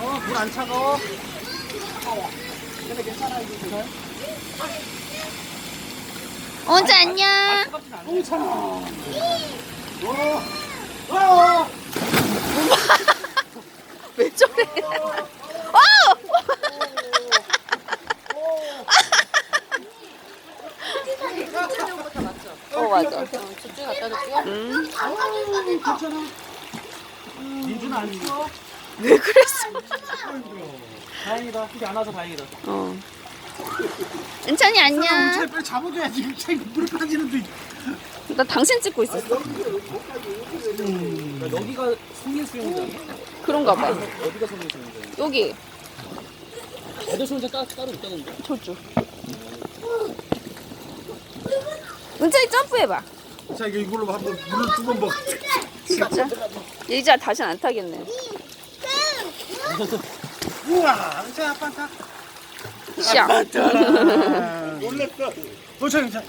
어, 물안 차가워. 근데 괜찮아, 이제 괜찮아. 언제 안녕. 어, 어, 왜 저래? 어! 어 맞아. 갖다 놓을게요. 음. 괜찮아. 민준아 안 추워? 왜 그랬어? 다행이다. 힘이 안 와서 다행이다. 어. 은찬이 안녕. 빨리 잡아줘야지. 차에 물에 빠지는데. 나 당신 찍고 있었어. 여기가 성인 수영장. 그런가 봐. 어디가 성인 수영장? 여기 애들 수영장 따, 따로 있다는데. 저쪽. 은찬이 점프해봐. 자 이거 이걸로 한번 물을 두 번 먹. 진짜? 이제 다시 안 타겠네. 우와, 은채 아빠 타. 시작. 놀랬어. 도착, 은채.